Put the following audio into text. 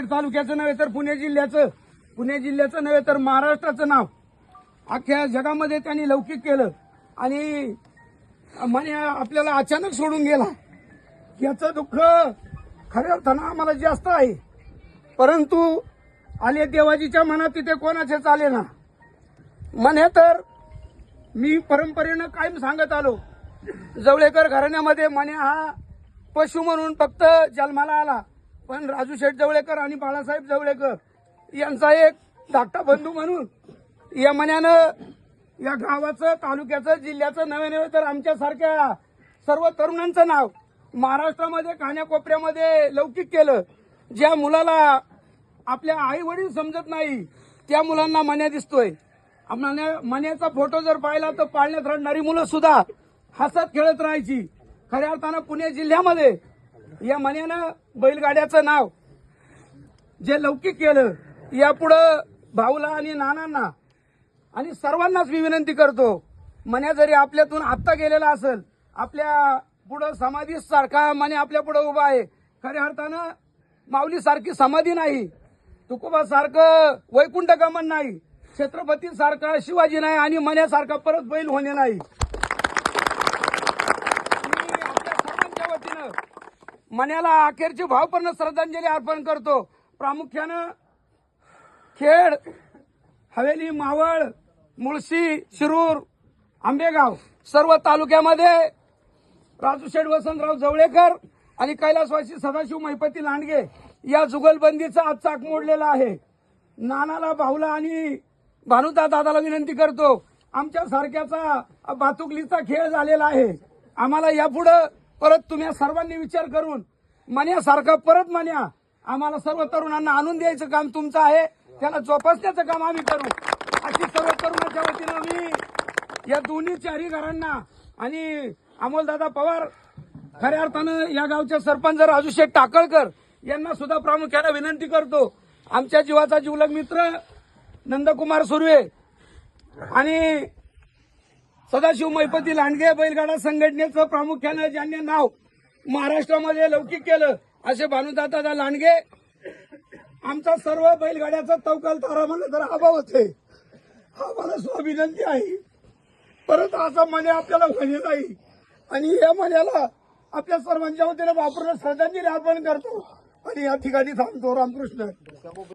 नांदेड तालुक्याचं नव्हे तर पुणे जिल्ह्याचं. पुणे जिल्ह्याचं नव्हे तर महाराष्ट्राचं नाव. अख्ख्या जगामध्ये त्यांनी लौकिक केलं. आणि म्हणे आपल्याला अचानक सोडून गेला. याचं दुःख खऱ्या अर्थानं आम्हाला जास्त आहे. परंतु आले देवाजीच्या मनात तिथे कोणाचे चाले ना? म्हणे तर मी परंपरेनं कायम सांगत आलो. जवळेकर घराण्यामध्ये म्हणे हा पशु म्हणून फक्त जन्माला आला. पण राजू शेठ जवळेकर आणि बाळासाहेब जवळेकर यांचा एक धाकटा बंधू म्हणून या मण्यानं या गावाचं तालुक्याचं जिल्ह्याचं नवे नवे तर आमच्यासारख्या सर्व तरुणांचं नाव महाराष्ट्रामध्ये कान्याकोपऱ्यामध्ये लौकिक केलं. ज्या मुलाला आपल्या आई वडील समजत नाही त्या मुलांना मन्या दिसतोय. आम्हाला मण्याचा फोटो जर पाहिला तर पाळण्यात रडणारी मुलं सुद्धा हसत खेळत राहायची. खऱ्या अर्थानं पुणे जिल्ह्यामध्ये या मण्यानं बैलगाड्याचं नाव जे लौकिक केलं यापुढं भाऊला आणि नानांना आणि सर्वांनाच मी विनंती करतो मन्या जरी आपल्यातून आत्ता गेलेला असेल आपल्या पुढं समाधी सारखा मने आपल्या पुढं उभा आहे. खऱ्या अर्थानं माऊली सारखी समाधी नाही तुकोबा सारखं वैकुंठ गमन नाही छत्रपती सारखा शिवाजी नाही आणि मण्यासारखा परत बैल होणे नाही मी आपल्या सर्वांच्या वतीनं मण्याला अखेरची भावपूर्ण श्रद्धांजली अर्पण करतो. प्रामुख्यानं खेड हवेली मावळ मुळशी शिरूर आंबेगाव सर्व तालुक्यामध्ये राजूशेठ वसंतराव जवळेकर आणि कैलासवासी सदाशिव महिपती लांडगे या जुगलबंदीचा आज चाक मोडलेला आहे. नानाला भाऊला आणि भानुदा दादाला विनंती करतो. आमच्या सारख्याचा बातुकलीचा खेळ झालेला आहे. आम्हाला यापुढं परत तुम्ही सर्वांनी विचार करून मण्यासारखा परत मन्या. आम्हाला सर्व तरुणांना आणून द्यायचं काम तुमचं आहे. त्याला जोपासण्याचं काम आम्ही करू. अशी सर्व तरुणाच्या वतीनं मी या दोन्ही चारही घरांना आणि अमोलदादा पवार खऱ्या अर्थानं या गावचे सरपंच राजूशेठ टाकळकर यांना सुद्धा प्रामुख्याने विनंती करतो. आमच्या जीवाचा जीवलग मित्र नंदकुमार सुर्वे आणि सदाशिव मैपती लांडगे बैलगाडा संघटनेचं प्रामुख्यानं ज्यांनी नाव महाराष्ट्रामध्ये लौकिक केलं असे भानुदादा लांडगे. आमचा सर्व बैलगाड्याचा तवकाल तारा म्हणलं तर अभाव आहे. हा मला स्वाभिनंती आहे. परत असा मने आपल्याला म्हणे नाही. आणि या मण्याला आपल्या सर्वांच्या वतीने वापरून श्रद्धांजली अर्पण करतो. आणि या ठिकाणी थांबतो रामकृष्ण.